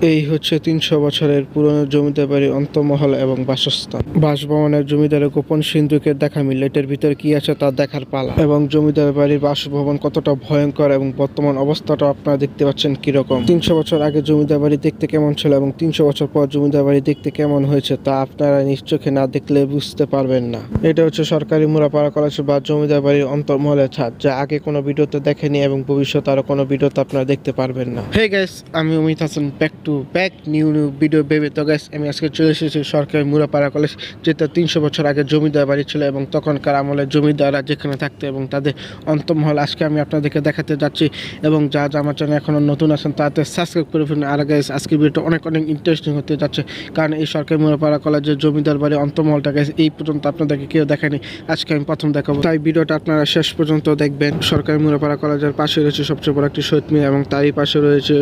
এই হচ্ছে তিনশো বছরের পুরনো জমিদার বাড়ির অন্তমহল এবং বাসস্থান। বাসভবনের জমিদারের গোপন সিন্ধুকের দেখা মিলল। এটার ভিতরে কি আছে তা দেখার পালা। এবং জমিদার বাড়ির বাসভবন কতটা ভয়ঙ্কর এবং বর্তমান অবস্থাটা আপনারা দেখতে পাচ্ছেন কীরকম। তিনশো বছর আগে জমিদার বাড়ি দেখতে কেমন ছিল এবং তিনশো বছর পর জমিদার বাড়ি দেখতে কেমন হয়েছে তা আপনারা নিশ্চোখে না দেখলে বুঝতে পারবেন না। এটা হচ্ছে সরকারি মুরাপাড়া কলেজ বা জমিদার বাড়ির অন্তর্মহলের ছাদ, যা আগে কোনো ভিডিওতে দেখেনি এবং ভবিষ্যতে আরও কোনো ভিডিওতে আপনারা দেখতে পারবেন না। হে গাইস আমি Amit Hasan back to back new new video বেবে তো গ্যাস আমি আজকে চলে এসেছি সরকারি মুরাপাড়া কলেজ যেটা তিনশো বছর আগে জমিদার বাড়ি ছিল এবং তখনকার আমলে জমিদাররা যেখানে থাকতো এবং তাদের অন্তমহল আজকে আমি আপনাদেরকে দেখাতে যাচ্ছি এবং যা যা আমার চ্যানেল এখনও নতুন আছেন, তাতে সাবস্ক্রাইব করে ফেলুন। আর গ্যাস আজকের ভিডিওটা অনেক অনেক ইন্টারেস্টিং হতে যাচ্ছে, কারণ এই সরকারি মুরাপাড়া কলেজের জমিদার বাড়ি অন্তমহলটা গাইস এই পর্যন্ত আপনাদেরকে কেউ দেখেনি আজকে আমি প্রথম দেখাবো। তাই ভিডিওটা আপনারা শেষ পর্যন্ত দেখবেন। সরকারি মুরাপাড়া কলেজের পাশে রয়েছে সবচেয়ে বড় একটি শহীদ মিনার এবং তারই পাশে রয়েছে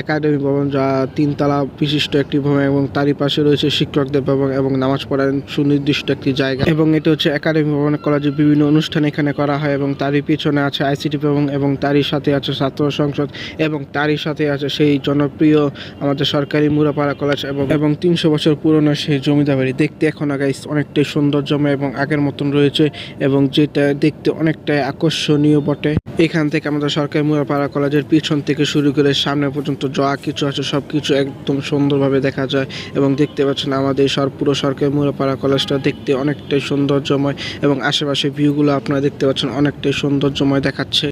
একাডেমি ভবন, যা তিনতলা বিশিষ্ট একটি ভবন এবং তারই পাশে রয়েছে শিক্ষকদের ভবন এবং নামাজ পড়ার সুনির্দিষ্ট একটি জায়গা। এবং এটি হচ্ছে একাডেমি ভবন কলেজে বিভিন্ন অনুষ্ঠান এখানে করা হয় এবং তারই পিছনে আছে আইসিটি ভবন এবং তারই সাথে আছে ছাত্র সংসদ এবং তারই সাথে আছে সেই জনপ্রিয় আমাদের সরকারি মুরাপাড়া কলেজ এবং এবং তিনশো বছর পুরনো সেই জমিদার বাড়ি। দেখতে এখন গাইস অনেকটাই সৌন্দর্যময় এবং আগের মতন রয়েছে এবং যেটা দেখতে অনেকটাই আকর্ষণীয় বটে। এখান থেকে আমাদের সরকারি মুরাপাড়া কলেজের পিছন থেকে শুরু করে সামনে পর্যন্ত যা কিছু আছে সব কিছু একদম সুন্দরভাবে দেখা যায় এবং দেখতে পাচ্ছেন আমাদের সর পুরো সরকারি মুরাপাড়া কলেজটা দেখতে অনেকটাই সৌন্দর্যময় এবং আশেপাশে ভিউগুলো আপনারা দেখতে পাচ্ছেন অনেকটাই সৌন্দর্যময় দেখাচ্ছে।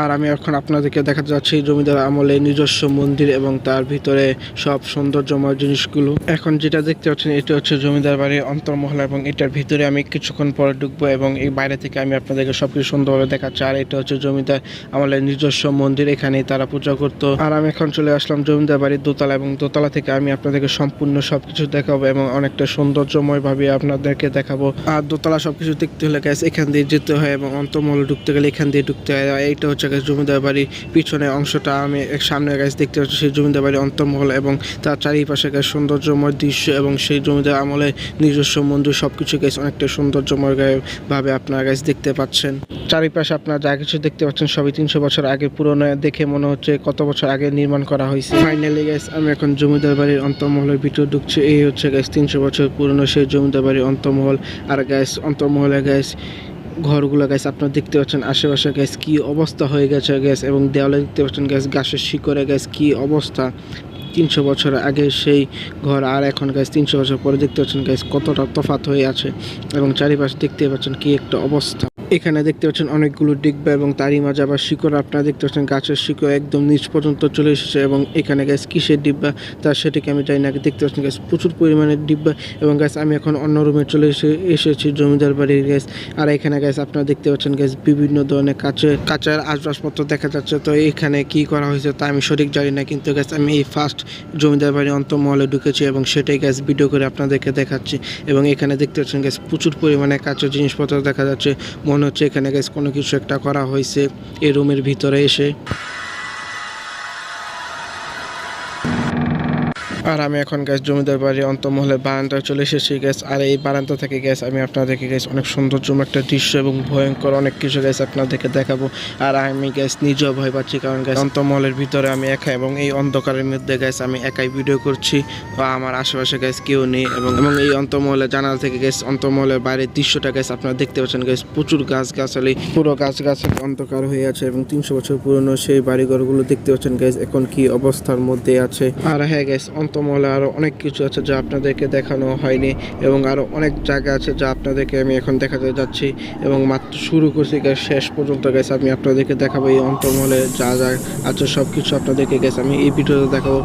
আর আমি এখন আপনাদেরকে দেখাতে যাচ্ছি জমিদার আমলে নিজস্ব মন্দির এবং তার ভিতরে সব সৌন্দর্যময় জিনিসগুলো। এখন যেটা দেখতে পাচ্ছেন, এটা হচ্ছে জমিদার বাড়ির অন্তর্মহল এবং এটার ভিতরে আমি কিছুক্ষণ পরে ঢুকবো এবং এই বাইরে থেকে আমি আপনাদেরকে সবকিছু সুন্দরভাবে দেখাচ্ছি। আর এটা হচ্ছে জমিদার আমলের নিজস্ব মন্দির এখানে তারা পূজা করতো। আর আমি এখন চলে আসলাম জমিদার বাড়ির দোতলা এবং দোতলা থেকে আমি আপনাদেরকে সম্পূর্ণ সবকিছু দেখাবো এবং অনেকটা সৌন্দর্যময় ভাবে আপনাদেরকে দেখাবো। আর দোতলা সবকিছু দেখতে হলে গ্যাস এখান দিয়ে যেতে হয় এবং অন্তর্মহলে ঢুকতে গেলে এখান দিয়ে ঢুকতে হয়। এইটা হচ্ছে জমিদার বাড়ির পিছনে অংশটা আমি সামনে গ্যাস দেখতে পাচ্ছি। সেই জমিদার বাড়ির অন্তর্মহল এবং তার চারিপাশে গ্যাস সৌন্দর্যময় দৃশ্য এবং সেই জমিদার আমলে নিজস্ব মন্দির সবকিছু গ্যাস অনেকটা সৌন্দর্যময় ভাবে আপনারা গ্যাস দেখতে পাচ্ছেন। চারিপাশে আপনারা যা কিছু দেখতে পাচ্ছেন সবই তিনশো বছর আগে পুরনো, দেখে মনে হচ্ছে কত বছর আগে নির্মাণ করা হয়েছে। ফাইনালি গ্যাস আমি এখন জমিদার বাড়ির অন্তর্মহলের ভিতর ঢুকছি। এই হচ্ছে গ্যাস তিনশো বছর পুরনো সেই জমিদার বাড়ির অন্তর্মহল। আর গ্যাস অন্তর্মহলে গ্যাস ঘরগুলো গ্যাস আপনারা দেখতে পাচ্ছেন আশেপাশে গ্যাস কি অবস্থা হয়ে গেছে গ্যাস এবং দেওয়ালে দেখতে পাচ্ছেন গ্যাস গাছের শিকড়ে গ্যাস কি অবস্থা। তিনশো বছর আগে সেই ঘর আর এখন গ্যাস তিনশো বছর পরে দেখতে পাচ্ছেন গ্যাস কতটা তফাত হয়ে আছে এবং চারিপাশে দেখতে পাচ্ছেন কি একটা অবস্থা। এখানে দেখতে পাচ্ছেন অনেকগুলো ডিব্বা এবং তারই মাঝে বা শিকড়, আপনারা দেখতে পাচ্ছেন গাছের শিকড় একদম নিচ পর্যন্ত চলে এসেছে এবং এখানে গ্যাস কিসের ডিব্বা তা সেটিকে আমি জানি না, দেখতে পাচ্ছেন গ্যাস প্রচুর পরিমাণে ডিব্বা এবং গ্যাস আমি এখন অন্য রুমে চলে এসে, এসেছি জমিদার বাড়ির গ্যাস আর এখানে গ্যাস আপনারা দেখতে পাচ্ছেন গ্যাস বিভিন্ন ধরনের কাচের, কাঁচার আসবাবপত্র দেখা যাচ্ছে। তো এখানে কি করা হয়েছে তা আমি সঠিক জানি না, কিন্তু গ্যাস আমি এই ফার্স্ট জমিদার বাড়ির অন্তমহলে ঢুকেছি এবং সেটাই গ্যাস ভিডিও করে আপনাদেরকে দেখাচ্ছি। এবং এখানে দেখতে পাচ্ছেন গ্যাস প্রচুর পরিমাণে কাঁচের জিনিসপত্র দেখা যাচ্ছে। মনে হচ্ছে এখানে গ্যাস কোনো কিছু একটা করা হয়েছে এই রুমের ভিতরে এসে। আর আমি এখন গ্যাস জমিদার বাড়ির অন্তমহলে বারান্দায় চলে এসেছি গ্যাস আর এই বারান্দা থেকে গ্যাস আমি আপনাদেরকে গ্যাস অনেক সৌন্দর্যম একটা দৃশ্য এবং ভয়ঙ্কর অনেক কিছু গ্যাস আপনাদেরকে দেখাবো। আর আমি গ্যাস নিজেও ভয় পাচ্ছি, কারণ গ্যাস অন্তমহলের ভিতরে আমি একা এবং এই অন্ধকারের মধ্যে গ্যাস আমি একাই ভিডিও করছি। বা আমার আশেপাশে গ্যাস কেউ নেই এবং এবং এই অন্তমহলে জানালা থেকে গ্যাস অন্তমহলের বাইরের দৃশ্যটা গ্যাস আপনারা দেখতে পাচ্ছেন গ্যাস প্রচুর গাছ গাছালি পুরো গাছ গাছালি অন্ধকার হয়ে আছে এবং তিনশো বছর পুরনো সেই বাড়িঘরগুলো দেখতে পাচ্ছেন গ্যাস এখন কি অবস্থার মধ্যে আছে। আর হ্যাঁ গ্যাস অন্তমহলে আরও অনেক কিছু আছে যা আপনাদেরকে দেখানো হয়নি এবং আরও অনেক জায়গা আছে যা আপনাদেরকে আমি এখন দেখাতে যাচ্ছি এবং মাত্র শুরু করছি গ্যাস শেষ পর্যন্ত গেছে আমি আপনাদেরকে দেখাবো এই অন্তর্মহলে যা যা আছে সব কিছু আপনাদেরকে গেছে আমি এই ভিডিওতে দেখাবো।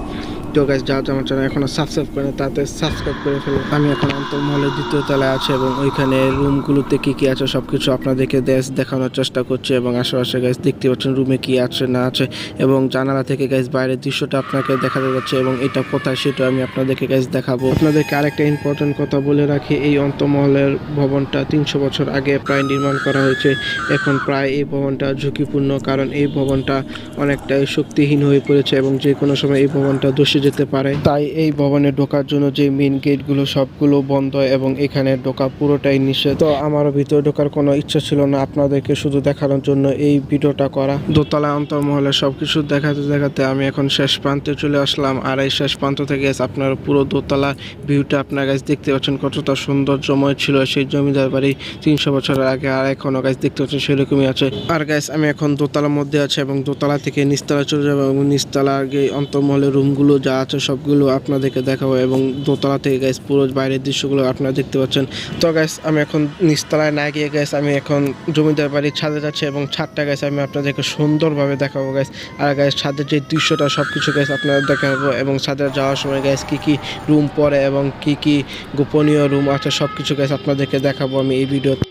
তো গ্যাস যা আমার চ্যানেল এখনও সাবস্ক্রাইব করে তাতে সাবস্ক্রাইব করে ফেলো। আমি এখন অন্তর্মহলের দ্বিতীয় তলায় আছে এবং ওইখানে রুমগুলোতে কি কি আছে সব কিছু আপনাদেরকে দেশ দেখানোর চেষ্টা করছি এবং আশেপাশে গ্যাস দেখতে পাচ্ছেন রুমে কি আছে, না আছে এবং জানালা থেকে গ্যাস বাইরের দৃশ্যটা আপনাকে দেখাতে যাচ্ছে এবং এটা কোথায় সেটা আমি আপনাদেরকে গ্যাস দেখাবো। আপনাদেরকে আরেকটা ইম্পর্টেন্ট কথা বলে রাখি, এই অন্তমহলের ভবনটা তিনশো বছর আগে প্রায় নির্মাণ করা হয়েছে। এখন প্রায় এই ভবনটা ঝুঁকিপূর্ণ কারণ এই ভবনটা অনেকটাই শক্তিহীন হয়ে পড়েছে এবং যে কোনো সময় এই ভবনটা ধসে এসে যেতে পারে। তাই এই ভবনে ঢোকার জন্য যে মেইন গেটগুলো সবগুলো বন্ধ এবং এখানে ঢোকা পুরোটাই নিষেধ। তো আমারও ভিতরে ঢোকার কোনো ইচ্ছা ছিল না আপনাদেরকে শুধু দেখানোর জন্য এই ভিডিওটা করা। দোতলা অন্তর্মহলে সবকিছু দেখাতে দেখাতে আমি এখন শেষ প্রান্তে চলে আসলাম। আর এই শেষ প্রান্ত থেকে আপনার পুরো দোতলা ভিউটা আপনার কাছে দেখতে পাচ্ছেন কতটা সৌন্দর্যময় ছিল সেই জমিদার বাড়ি তিনশো বছরের আগে। আর এখনও গাছ দেখতে পাচ্ছেন সেরকমই আছে। আর গাছ আমি এখন দোতলার মধ্যে আছি এবং দোতলা থেকে নিচতলা চলে যাব এবং নিচতলা আগে অন্তর্মহলের রুমগুলো যা আছে সবগুলো আপনাদেরকে দেখাবো এবং দোতলা থেকে গাছ পুরো বাইরের দৃশ্যগুলো আপনারা দেখতে পাচ্ছেন। তো গাছ আমি এখন নিচতলায় না গিয়ে গাছ আমি এখন জমিদার বাড়ির ছাদে যাচ্ছি এবং ছাদটা গাছ আমি আপনাদেরকে সুন্দরভাবে দেখাবো গাছ আর গাছ ছাদের যে দৃশ্যটা সব কিছু গাছ আপনারা দেখাবো এবং ছাদে যাওয়ার সময় গাছ কী কী রুম পড়ে এবং কি কি গোপনীয় রুম আছে সব কিছু গাছ আপনাদেরকে দেখাবো আমি এই ভিডিও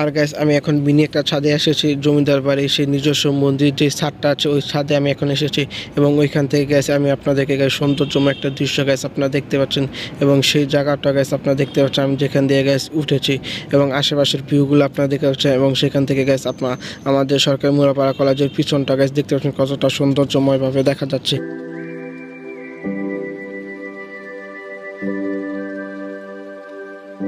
আর গাইস আমি এখন মিনি একটা ছাদে এসেছি, জমিদার বাড়ি সেই নিজস্ব মন্দির, যে ছাদটা আছে, ওই ছাদে আমি এখন এসেছি। এবং ওইখান থেকে গেছে আমি আপনাদেরকে গাছ সৌন্দর্যময় একটা দৃশ্য গাছ আপনারা দেখতে পাচ্ছেন। এবং সেই জায়গাটা গাছ আপনারা দেখতে পাচ্ছেন, আমি যেখান দিয়ে গ্যাস উঠেছি। এবং আশেপাশের ভিউগুলো আপনারা দেখতে পাচ্ছেন, এবং সেখান থেকে গ্যাস আপনার আমাদের সরকারি মুরাপাড়া কলেজের পিছনটা গাছ দেখতে পাচ্ছেন কতটা সৌন্দর্যময়ভাবে দেখা যাচ্ছে।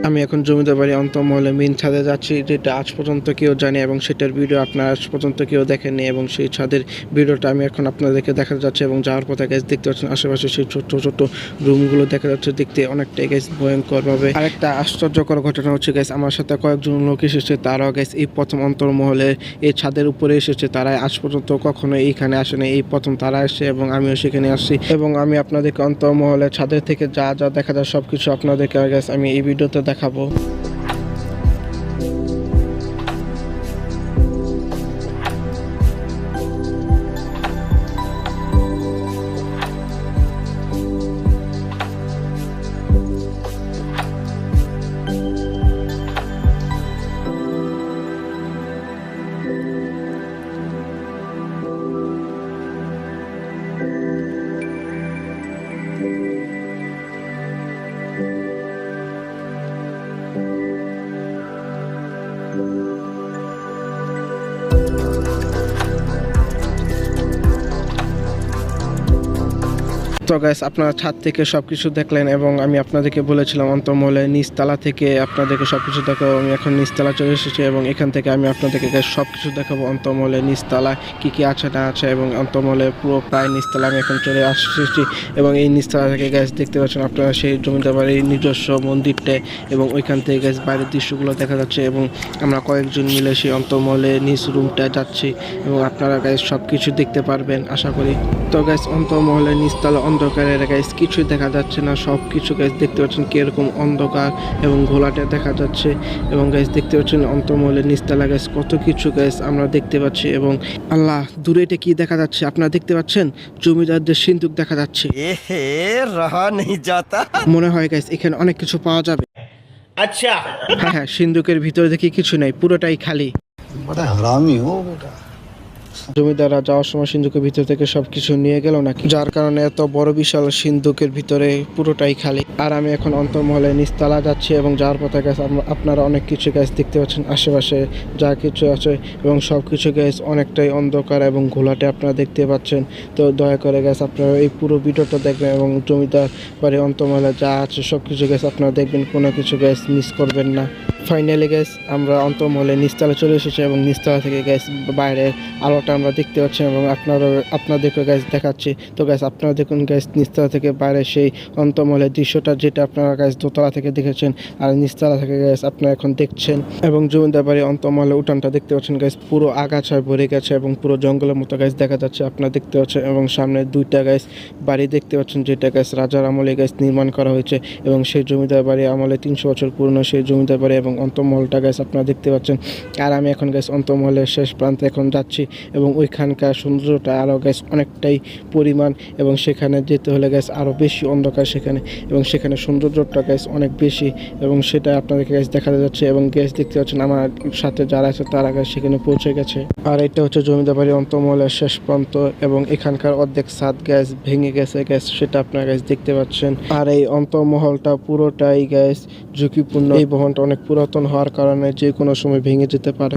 আমি এখন জমিদার বাড়ি অন্তমহলে মেন ছাদে যাচ্ছি, যেটা আজ পর্যন্ত কেউ জানে এবং সেটার ভিডিও আপনারা আজ পর্যন্ত কেউ দেখেননি এবং সেই ছাদের ভিডিওটা আমি এখন আপনাদেরকে দেখা যাচ্ছে এবং যাওয়ার পথে গ্যাস দেখতে পাচ্ছেন আশেপাশে সেই ছোট্ট ছোট্ট রুমগুলো দেখা যাচ্ছে দেখতে অনেকটাই গ্যাস ভয়ঙ্করভাবে। আরেকটা আশ্চর্যকর ঘটনা হচ্ছে গ্যাস আমার সাথে কয়েকজন লোক এসেছে, তারাও গ্যাস এই প্রথম অন্তর্মহলে এই ছাদের উপরে এসেছে তারা আজ পর্যন্ত কখনো এইখানে আসেনি, এই প্রথম তারা এসে এবং আমিও সেখানে আসছি এবং আমি আপনাদেরকে অন্তর্মহলে ছাদের থেকে যা যা দেখা যায় সব কিছু আপনাদেরকে গ্যাস আমি এই ভিডিওতে দেখাবো। তো গাইস আপনারা ছাদ থেকে সব কিছু দেখলেন এবং আমি আপনাদেরকে বলেছিলাম অন্তর্মহলে নিচতলা থেকে আপনাদেরকে সব কিছু দেখাবো। আমি এখন নিচতলা চলে এসেছি এবং এখান থেকে আমি আপনাদেরকে সব কিছু দেখাবো অন্তর্মহলে নিচতলা কী কী আছে না আছে এবং অন্তর্মহলে পুরো প্রায় নিচতলা আমি এখন চলে আসছি এবং এই নিচতলা থেকে গ্যাস দেখতে পাচ্ছেন আপনারা সেই জমিদার বাড়ির নিজস্ব মন্দিরটা এবং ওইখান থেকে গ্যাস বাইরের দৃশ্যগুলো দেখা যাচ্ছে এবং আমরা কয়েকজন মিলে সেই অন্তর্মহলে নিচ রুমটা যাচ্ছি এবং আপনারা গাইস সব কিছু দেখতে পারবেন, আশা করি। তো গাইস অন্তর্মহলে নিচতলা অন্ধকার এলাকায় কিছুই দেখা যাচ্ছে না। সব কিছু গ্যাস দেখতে পাচ্ছেন কীরকম অন্ধকার এবং ঘোলাটে দেখা যাচ্ছে। এবং গাইস দেখতে পাচ্ছেন অন্তর্মহলে নিস্তালা গ্যাস কত কিছু গাইস আমরা দেখতে পাচ্ছি এবং আল্লাহ দূরে এটা কি দেখা যাচ্ছে? আপনারা দেখতে পাচ্ছেন? জমিদারদের সিন্ধুক দেখা যাচ্ছে। মনে হয় গাইস এখানে অনেক কিছু পাওয়া যাবে। আচ্ছা। হ্যাঁ হ্যাঁ সিন্ধুকের ভিতরে দেখি কিছু নাই পুরোটাই খালি। হারামি ও বেটা। জমিদাররা যাওয়ার সময় সিন্ধুকের ভিতর থেকে সবকিছু নিয়ে গেল নাকি? যার কারণে এত বড় বিশাল সিন্ধুকের ভিতরে পুরোটাই খালি। আর আমি এখন অন্তর্মহলে নিচতলা যাচ্ছি এবং যাওয়ার পথে গাছ আপনারা অনেক কিছু গাছ দেখতে পাচ্ছেন আশেপাশে যা কিছু আছে এবং সব কিছু গাছ অনেকটাই অন্ধকার এবং ঘোলাটে আপনারা দেখতে পাচ্ছেন। তো দয়া করে গাছ আপনারা এই পুরো ভিডিওটা দেখবেন এবং জমিদার বাড়ি অন্তর্মহলে যা আছে সব কিছু গাছ আপনারা দেখবেন। কোনো কিছু গাছ মিস করবেন না। ফাইনালি গ্যাস আমরা অন্তর্মহলে নিচতলা চলে এসেছি এবং নিচতলা থেকে গ্যাস বাইরের আলোটা আমরা দেখতে পাচ্ছি এবং আপনারা আপনাদেরকে গ্যাস দেখাচ্ছি। তো গ্যাস আপনারা দেখুন গ্যাস নিচতলা থেকে বাইরে সেই অন্তর্মহলের দৃশ্যটা যেটা আপনারা গ্যাস দোতলা থেকে দেখেছেন। আর নিচতলা থেকে গ্যাস আপনারা এখন দেখছেন এবং জমিদার বাড়ি অন্তর্মহলে উঠানটা দেখতে পাচ্ছেন গ্যাস পুরো আগাছায় ভরে গেছে এবং পুরো জঙ্গলের মতো গ্যাস দেখা যাচ্ছে। আপনারা দেখতে পাচ্ছেন এবং সামনে দুইটা গ্যাস বাড়ি দেখতে পাচ্ছেন, যেটা গ্যাস রাজার আমলে গ্যাস নির্মাণ করা হয়েছে এবং সেই জমিদার বাড়ি আমলে তিনশো বছর পুরনো সেই জমিদার বাড়ি এবং অন্তমহলটা গ্যাস আপনারা দেখতে পাচ্ছেন। আর আমি এখন গ্যাস অন্তমহলের শেষ প্রান্তে এখন যাচ্ছি এবং ওইখানকার সৌন্দর্যটা আরও গ্যাস অনেকটাই পরিমাণ এবং সেখানে যেতে হলে গ্যাস আরও বেশি অন্ধকার সেখানে এবং সেখানে সৌন্দর্যটা গ্যাস অনেক বেশি এবং সেটা আপনাদেরকে গ্যাস দেখা যাচ্ছে এবং গ্যাস দেখতে পাচ্ছেন আমার সাথে যারা আছে তারা গ্যাস সেখানে পৌঁছে গেছে। আর এটা হচ্ছে জমিদার বাড়ি অন্তমহলের শেষ প্রান্ত এবং এখানকার অর্ধেক সাত গ্যাস ভেঙে গেছে গ্যাস সেটা আপনারা গ্যাস দেখতে পাচ্ছেন। আর এই অন্তমহলটা পুরোটাই গ্যাস ঝুঁকিপূর্ণ। এই ভবনটা অনেক পুরাতন হওয়ার কারণে যে কোনো সময় ভেঙে যেতে পারে।